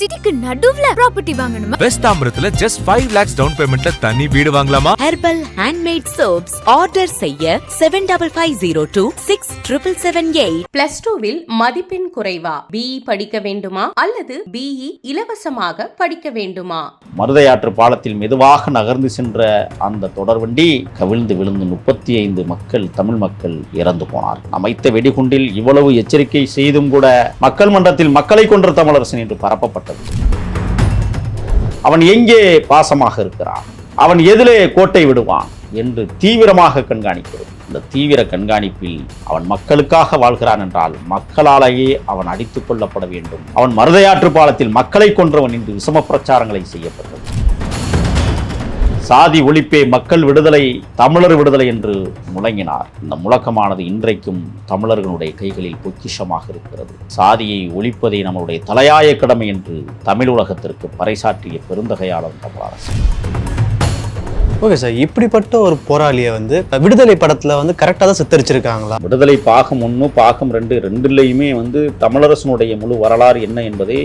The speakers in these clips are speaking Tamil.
சிட்டிக்கு நடுவுல ப்ராப்பர்ட்டி வாங்கணுமா? வெஸ்ட் தாம்பரத்துல ஜஸ்ட் ஃபைவ் லேக்ஸ் டவுன் பேமெண்ட்ல தனி வீடு வாங்கலாமா? ஹெர்பல் ஹேண்ட்மேட் சோப்ஸ் ஆர்டர் செய்ய seven double five zero two six triple seven eight plus டூவில் மதிப்பெண் குறைவா? பிஇ படிக்க வேண்டுமா? அல்லது பிஇ இலவசமாக படிக்க வேண்டுமா? மருதையாற்று பாலத்தில் மெதுவாக நகர்ந்து சென்ற அந்த தொடர்வண்டி கவிழ்ந்து விழுந்து முப்பத்தி ஐந்து மக்கள் தமிழ் மக்கள் இறந்து போனார் அமைத்த வெடிகுண்டில் இவ்வளவு எச்சரிக்கை செய்தும் கூட மக்கள் மன்றத்தில் மக்களை கொன்ற தமிழரசன் என்று பரப்பப்பட்டது அவன் எங்கே பாசமாக இருக்கிறான்? அவன் எதிலே கோட்டை விடுவான் என்று தீவிரமாக கண்காணிக்கிறோம் இந்த தீவிர கண்காணிப்பில் அவன் மக்களுக்காக வாழ்கிறான் என்றால் மக்களாலேயே அவன் அடித்துக் கொள்ளப்பட வேண்டும். அவன் மருதையாற்று பாலத்தில் மக்களை கொன்றவன் என்று விஷம பிரச்சாரங்களை செய்யப்பட்டது. சாதி ஒழிப்பே மக்கள் விடுதலை தமிழர் விடுதலை என்று முழங்கினார். இந்த முழக்கமானது இன்றைக்கும் தமிழர்களுடைய கைகளில் பொக்கிஷமாக இருக்கிறது. சாதியை ஒழிப்பதே நம்முடைய தலையாய கடமை என்று தமிழ் உலகத்திற்கு பறைசாற்றிய பெருந்தகையாளர் தமிழரசு ஓகே சார் இப்படிப்பட்ட ஒரு போராளியை வந்து விடுதலை படத்துல வந்து கரெக்டாக தான் சித்தரிச்சிருக்காங்களா? விடுதலை பாகம் ஒன்று பாகம் ரெண்டு ரெண்டுலேயுமே வந்து தமிழரசனுடைய முழு வரலாறு என்ன என்பதை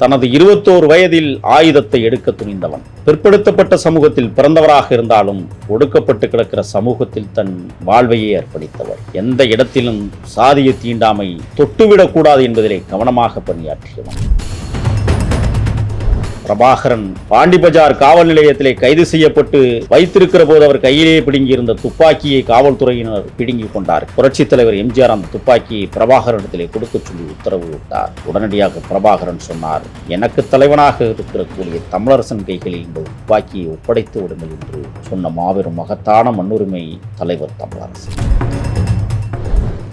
தனது இருபத்தோரு வயதில் ஆயுதத்தை எடுக்க துணிந்தவன். பிற்படுத்தப்பட்ட சமூகத்தில் பிறந்தவராக இருந்தாலும் ஒடுக்கப்பட்டு கிடக்கிற சமூகத்தில் தன் வாழ்வையே அர்ப்பணித்தவர் எந்த இடத்திலும் சாதிய தீண்டாமை தொட்டுவிடக்கூடாது என்பதிலே கவனமாக பணியாற்றியவன். பிரபாகரன் பாண்டி பஜார் காவல் நிலையத்திலே கைது செய்யப்பட்டு வைத்திருக்கிற போது அவர் கையிலே பிடுங்கியிருந்த துப்பாக்கியை காவல்துறையினர் பிடுங்கிக் கொண்டார். புரட்சித் தலைவர் எம்ஜிஆர் அந்த துப்பாக்கியை பிரபாகரனிடத்திலே கொடுக்கச் சொல்லி உத்தரவு விட்டார். உடனடியாக பிரபாகரன் சொன்னார் எனக்கு தலைவனாக இருக்கக்கூடிய தமிழரசன் கைகளில் இந்த துப்பாக்கியை ஒப்படைத்து விடுங்கள் என்று சொன்ன மாபெரும் மகத்தான மண்ணுரிமை தலைவர் தமிழரசன்.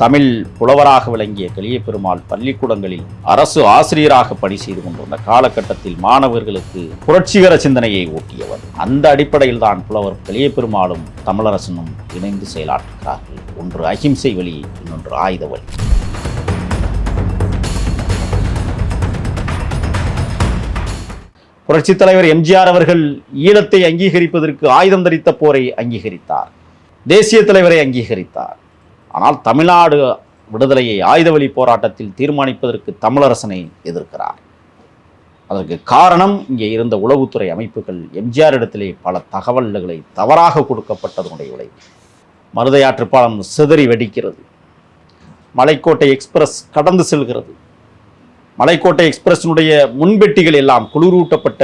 தமிழ் புலவராக விளங்கிய கலிய பெருமாள் பள்ளிக்கூடங்களில் அரசு ஆசிரியராக பணி செய்து கொண்டிருந்த காலகட்டத்தில் மாணவர்களுக்கு புரட்சிகர சிந்தனையை ஊட்டியவர். அந்த அடிப்படையில் தான் புலவர் கலிய பெருமாளும் தமிழரசனும் இணைந்து செயலாற்றுகிறார்கள். ஒன்று அகிம்சை வழி இன்னொன்று ஆயுத வழி புரட்சித் தலைவர் எம்ஜிஆர் அவர்கள் ஈழத்தை அங்கீகரிப்பதற்கு ஆயுதம் தரித்த போரை அங்கீகரித்தார். தேசிய தலைவரை அங்கீகரித்தார். ஆனால் தமிழ்நாடு விடுதலையை ஆயுத வழி போராட்டத்தில் தீர்மானிப்பதற்கு தமிழரசனை எதிர்க்கிறார். அதற்கு காரணம் இங்கே இருந்த உளவுத்துறை அமைப்புகள். எம்ஜிஆர் இடத்திலே பல தகவல்களை தவறாக கொடுக்கப்பட்டதனுடைய விளைவு மருதையாற்று பாலம் சிதறி வெடிக்கிறது. மலைக்கோட்டை எக்ஸ்பிரஸ் கடந்து செல்கிறது. மலைக்கோட்டை எக்ஸ்பிரஸினுடைய முன்பெட்டிகள் எல்லாம் குளிரூட்டப்பட்ட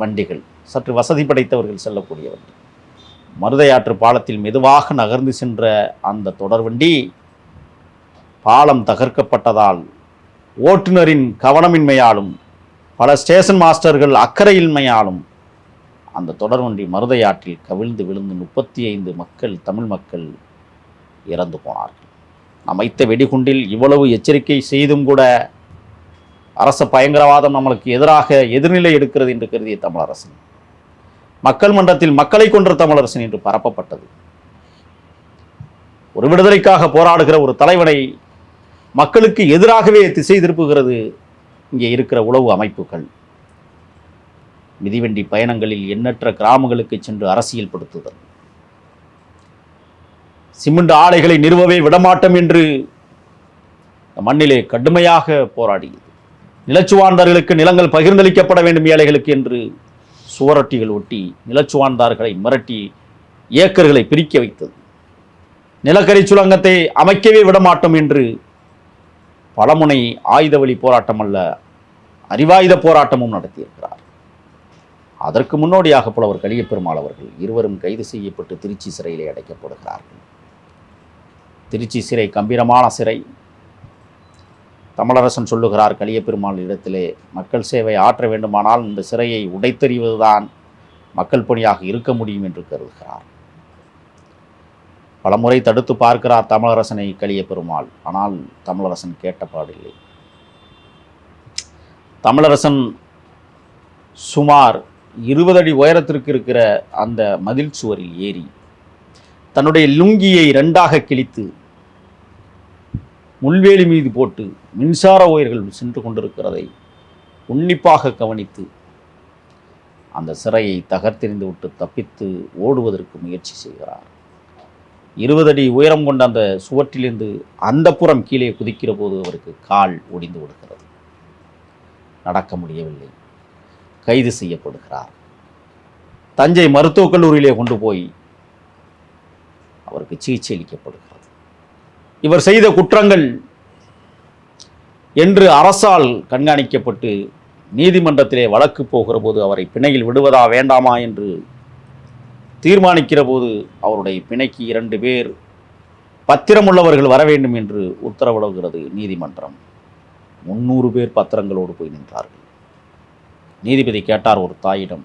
வண்டிகள். சற்று வசதி படைத்தவர்கள் செல்லக்கூடிய வண்டி மருதையாற்று பாலத்தில் மெதுவாக நகர்ந்து சென்ற அந்த தொடர்வண்டி பாலம் தகர்க்கப்பட்டதால் ஓட்டுநரின் கவனமின்மையாலும் பல ஸ்டேஷன் மாஸ்டர்கள் அக்கறையின்மையாலும் அந்த தொடர்வண்டி மருதையாற்றில் கவிழ்ந்து விழுந்து முப்பத்தி ஐந்து மக்கள் தமிழ் மக்கள் இறந்து போனார்கள். அமைத்த வெடிகுண்டில் இவ்வளவு எச்சரிக்கை செய்தும் கூட அரச பயங்கரவாதம் நம்மளுக்கு எதிராக எதிர்நிலை எடுக்கிறது என்று கருதிய தமிழரசன். மக்கள் மன்றத்தில் மக்களை கொன்ற தமிழரசன் என்று பரப்பப்பட்டது. ஒரு விடுதலைக்காக போராடுகிற ஒரு தலைவனை மக்களுக்கு எதிராகவே திசை திருப்புகிறது இங்கே இருக்கிற உளவு அமைப்புகள். மிதிவண்டி பயணங்களில் எண்ணற்ற கிராமங்களுக்கு சென்று அரசியல் படுத்துதல். சிமெண்ட் ஆலைகளை நிறுவவே விடமாட்டோம் என்று மண்ணிலே கடுமையாக போராடியது. நிலச்சுவார்ந்தர்களுக்கு நிலங்கள் பகிர்ந்தளிக்கப்பட வேண்டும் ஏழைகளுக்கு என்று சுவரொட்டிகள் ஒட்டி நிலச்சுவார்ந்தார்களை மிரட்டி ஏக்கர்களை பிரிக்க வைத்தது. நிலக்கரி சுரங்கத்தை அமைக்கவே விடமாட்டோம் என்று பலமுனை ஆயுத வழி போராட்டம் அல்ல அறிவாயுத போராட்டமும் நடத்தியிருக்கிறார். அதற்கு முன்னோடியாக புலவர் கலியப்பெருமாள் அவர்கள் இருவரும் கைது செய்யப்பட்டு திருச்சி சிறையிலே அடைக்கப்படுகிறார்கள். திருச்சி சிறை கம்பீரமான சிறை. தமிழரசன் சொல்லுகிறார் கலியபெருமாள் இடத்திலே மக்கள் சேவை ஆற்ற வேண்டுமானால் இந்த சிறையை உடைத்தறிவதுதான் மக்கள் பணியாக இருக்க முடியும் என்று கருதுகிறார். பலமுறை தடுத்து பார்க்கிறார் தமிழரசனை கலிய பெருமாள் ஆனால் தமிழரசன் கேட்ட பாடில்லை. தமிழரசன் சுமார் இருபது அடி உயரத்திற்கு இருக்கிற அந்த மதில் சுவரில் ஏறி தன்னுடைய லுங்கியை இரண்டாக கிழித்து முள்வேலி மீது போட்டு மின்சார ஒயர்கள் சென்று கொண்டிருக்கிறதை உன்னிப்பாக கவனித்து அந்த சிறையை தகர்த்தெறிந்து விட்டு தப்பித்து ஓடுவதற்கு முயற்சி செய்கிறார். இருபது அடி உயரம் கொண்ட அந்த சுவற்றிலிருந்து அந்த புறம் கீழே குதிக்கிற போது அவருக்கு கால் ஒடிந்து விடுகிறது. நடக்க முடியவில்லை. கைது செய்யப்படுகிறார். தஞ்சை மருத்துவக் கல்லூரியிலே கொண்டு போய் அவருக்கு சிகிச்சை அளிக்கப்படுகிறது. இவர் செய்த குற்றங்கள் என்று அரசால் கண்காணிக்கப்பட்டு நீதிமன்றத்திலே வழக்கு போகிற போது அவரை பிணையில் விடுவதா வேண்டாமா என்று தீர்மானிக்கிற போது அவருடைய பிணைக்கு இரண்டு பேர் பத்திரமுள்ளவர்கள் வர வேண்டும் என்று உத்தரவிடுகிறது நீதிமன்றம். முன்னூறு பேர் பத்திரங்களோடு போய் நின்றார்கள். நீதிபதி கேட்டார் ஒரு தாயிடம்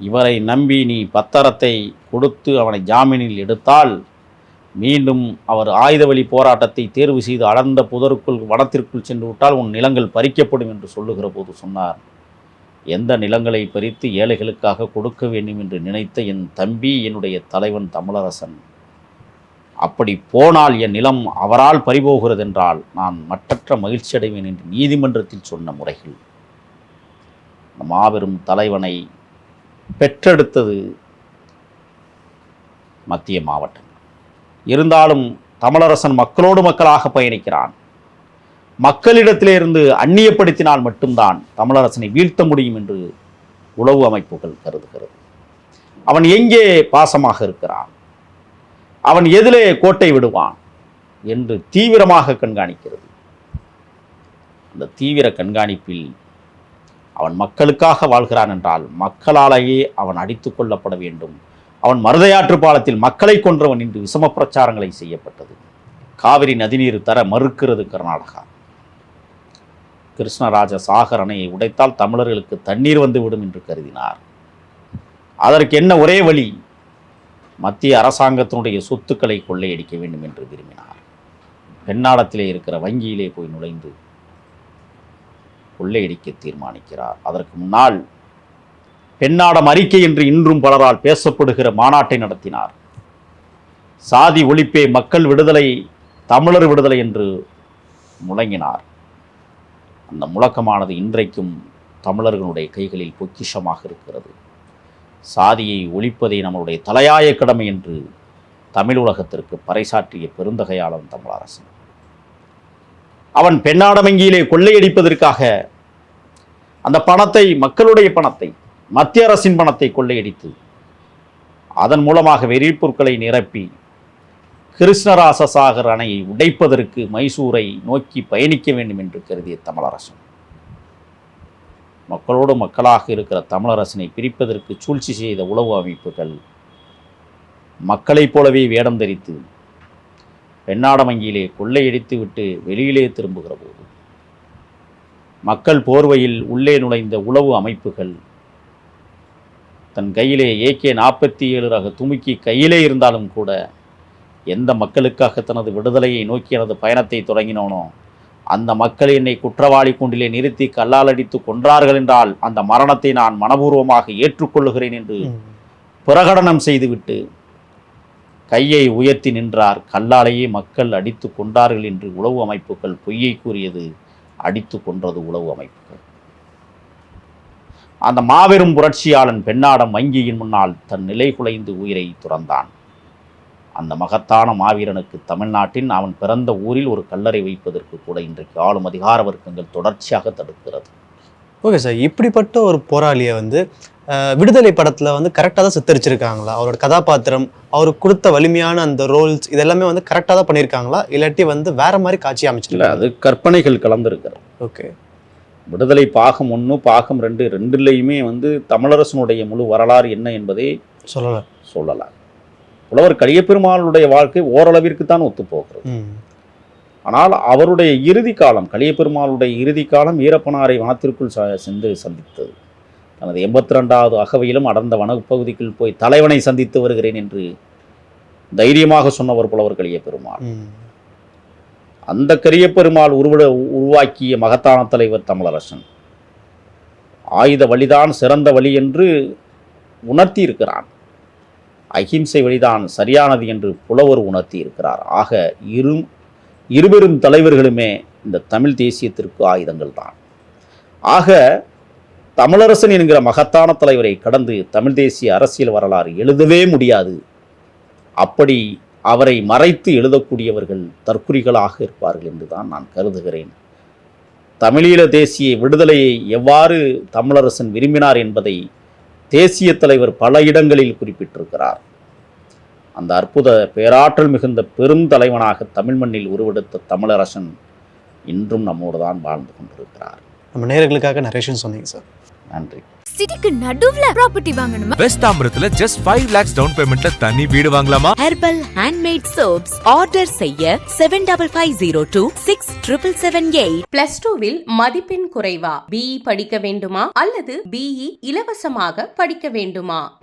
இவரை நம்பி நீ பத்திரத்தை கொடுத்து அவனை ஜாமீனில் எடுத்தால் மீண்டும் அவர் ஆயுத வழி போராட்டத்தை தேர்வு செய்து அடர்ந்த புதருக்குள் வனத்திற்குள் சென்று விட்டால் உன் நிலங்கள் பறிக்கப்படும் என்று சொல்லுகிற போது சொன்னார். எந்த நிலங்களை பறித்து ஏழைகளுக்காக கொடுக்க வேண்டும் என்று நினைத்த என் தம்பி என்னுடைய தலைவன் தமிழரசன். அப்படி போனால் என் நிலம் அவரால் பறிபோகிறது என்றால் நான் மற்றற்ற மகிழ்ச்சி அடைவேன் என்று நீதிமன்றத்தில் சொன்ன முறைகள். மாபெரும் தலைவனை பெற்றெடுத்தது மத்திய மாவட்டம். இருந்தாலும் தமிழரசன் மக்களோடு மக்களாக பயணிக்கிறான். மக்களிடத்திலே இருந்து அந்நியப்படுத்தினால் மட்டும்தான் தமிழரசனை வீழ்த்த முடியும் என்று உளவு அமைப்புகள் கருதுகிறது. அவன் எங்கே பாசமாக இருக்கிறான்? அவன் எதிலே கோட்டை விடுவான் என்று தீவிரமாக கண்காணிக்கிறது. அந்த தீவிர கண்காணிப்பில் அவன் மக்களுக்காக வாழ்கிறான் என்றால் மக்களாலேயே அவன் அடித்து கொள்ளப்பட வேண்டும். அவன் மருதையாற்று பாலத்தில் மக்களை கொன்றவன் என்று விஷம பிரச்சாரங்களை செய்யப்பட்டது. காவிரி நதிநீர் தர மறுக்கிறது கர்நாடகா. கிருஷ்ணராஜ சாகர் அணையை உடைத்தால் தமிழர்களுக்கு தண்ணீர் வந்துவிடும் என்று கருதினார். அதற்கு என்ன ஒரே வழி? மத்திய அரசாங்கத்தினுடைய சொத்துக்களை கொள்ளையடிக்க வேண்டும் என்று விரும்பினார். பெண்ணாடத்திலே இருக்கிற வங்கியிலே போய் நுழைந்து கொள்ளையடிக்க தீர்மானிக்கிறார். அதற்கு முன்னால் பெண்ணாடம் அறிக்கை என்று இன்றும் பலரால் பேசப்படுகிற மாநாட்டை நடத்தினார். சாதி ஒழிப்பே மக்கள் விடுதலை தமிழர் விடுதலை என்று முழங்கினார். அந்த முழக்கமானது இன்றைக்கும் தமிழர்களுடைய கைகளில் பொக்கிஷமாக இருக்கிறது. சாதியை ஒழிப்பதே நம்மளுடைய தலையாய கடமை என்று தமிழ் உலகத்திற்கு பறைசாற்றிய பெருந்தகையாளன் தமிழரசன். அவன் பெண்ணாடமங்கியிலே கொள்ளையடிப்பதற்காக அந்த பணத்தை மக்களுடைய பணத்தை மத்திய அரசின் பணத்தை கொள்ளையடித்து அதன் மூலமாக வெறிப்பொருட்களை நிரப்பி கிருஷ்ணராசசாகர் அணையை உடைப்பதற்கு மைசூரை நோக்கி பயணிக்க வேண்டும் என்று கருதிய தமிழரசன். மக்களோடு மக்களாக இருக்கிற தமிழரசனை பிரிப்பதற்கு சூழ்ச்சி செய்த உளவு அமைப்புகள் மக்களைப் போலவே வேடம் தரித்து பெண்ணாடமங்கியிலே கொள்ளையடித்து விட்டு வெளியிலே திரும்புகிற போது மக்கள் போர்வையில் உள்ளே நுழைந்த உளவு அமைப்புகள் தன் கையிலே ஏகே நாற்பத்தி ஏழு ரக துமுக்கி கையிலே இருந்தாலும் கூட எந்த மக்களுக்காக தனது விடுதலையை நோக்கி எனது பயணத்தை தொடங்கினோனோ அந்த மக்கள் என்னை குற்றவாளி கூண்டிலே நிறுத்தி கல்லால் அடித்து கொன்றார்கள் என்றால் அந்த மரணத்தை நான் மனப்பூர்வமாக ஏற்றுக்கொள்ளுகிறேன் என்று. பிரகடனம் செய்துவிட்டு கையை உயர்த்தி நின்றார் கல்லாலேயே மக்கள் அடித்து கொண்டார்கள் என்று உளவு அமைப்புகள் பொய்யை கூறியது அடித்து கொன்றது உளவு அமைப்புகள் அந்த மாபெரும் புரட்சியாளன் பெண்ணாடம் வங்கியின் முன்னால் தன் நிலை குலைந்து உயிரை துறந்தான். அந்த மகத்தான மாவீரனுக்கு தமிழ்நாட்டின் அவன் பிறந்த ஊரில் ஒரு கல்லறை வைப்பதற்கு கூட இன்றைக்கு ஆளும் அதிகார வர்க்கங்கள் தொடர்ச்சியாக தடுக்கிறது. ஓகே சார் இப்படிப்பட்ட ஒரு போராளியை வந்து விடுதலை படத்துல வந்து கரெக்டாக தான் சித்தரிச்சிருக்காங்களா? அவரோட கதாபாத்திரம் அவருக்கு கொடுத்த வலிமையான அந்த ரோல்ஸ் இதெல்லாமே வந்து கரெக்டாக தான் பண்ணியிருக்காங்களா இல்லாட்டி வந்து வேற மாதிரி காட்சி இல்லை அமைச்சிருக்காங்க அது கற்பனைகள் கலந்திருக்கிறது. ஓகே. விடுதலை பாகம் ஒன்று பாகம் ரெண்டு ரெண்டுலேயுமே வந்து தமிழரசனுடைய முழு வரலாறு என்ன என்பதை சொல்லலை. சொல்லலாம். புலவர் கலியபெருமாளுடைய வாழ்க்கை ஓரளவிற்கு தான் ஒத்துப்போகிறது ஆனால் அவருடைய இறுதி காலம் கலியபெருமாளுடைய இறுதி காலம் ஈரப்பனாரை வனத்திற்குள் சென்று சந்தித்தது. தனது எண்பத்தி ரெண்டாவது அகவையிலும் அடர்ந்த வனப்பகுதிக்குள் போய் தலைவனை சந்தித்து வருகிறேன் என்று தைரியமாக சொன்னவர் புலவர் கலியபெருமாள். அந்த அந்த கரியப்பெருமாள் உருவ உருவாக்கிய மகத்தான தலைவர் தமிழரசன். ஆயுத வழிதான் சிறந்த வழி என்று உணர்த்தி இருக்கிறான் அகிம்சை வழிதான் சரியானது என்று புலவர் உணர்த்தி இருக்கிறார் ஆக இரு இருபெரும் தலைவர்களுமே இந்த தமிழ் தேசியத்திற்கு ஆயுதங்கள் தான். ஆக தமிழரசன் என்கிற மகத்தான தலைவரை கடந்து தமிழ் தேசிய அரசியல் வரலாறு எழுதவே முடியாது. அப்படி அவரை மறைத்து எழுதக்கூடியவர்கள் தற்குறிகளாக இருப்பார்கள் என்றுதான் நான் கருதுகிறேன். தமிழீழ தேசிய விடுதலையை எவ்வாறு தமிழரசன் விரும்பினார் என்பதை தேசிய தலைவர் பல இடங்களில் குறிப்பிட்டிருக்கிறார். அந்த அற்புத பேராற்றல் மிகுந்த பெரும் தலைவனாக தமிழ் மண்ணில் உருவெடுத்த தமிழரசன் இன்றும் நம்மோடு தான் வாழ்ந்து கொண்டிருக்கிறார். நம்ம நேயர்களுக்காக நரேஷன் சொன்னீங்க சார். நன்றி. சிட்டிக்கு நடுவுல ப்ராப்பர்ட்டி வாங்கணுமா? வெஸ்ட் தாம்பரத்துல ஜஸ்ட் ஃபைவ் லேக்ஸ் டவுன் பேமெண்ட்ல தனி வீடு வாங்கலாமா? ஹெர்பல் ஹேண்ட்மேட் சோப்ஸ் ஆர்டர் செய்ய seven double five zero two six triple seven eight plus டூவில் மதிப்பெண் குறைவா? பிஇ படிக்க வேண்டுமா? அல்லது பிஇ இலவசமாக படிக்க வேண்டுமா?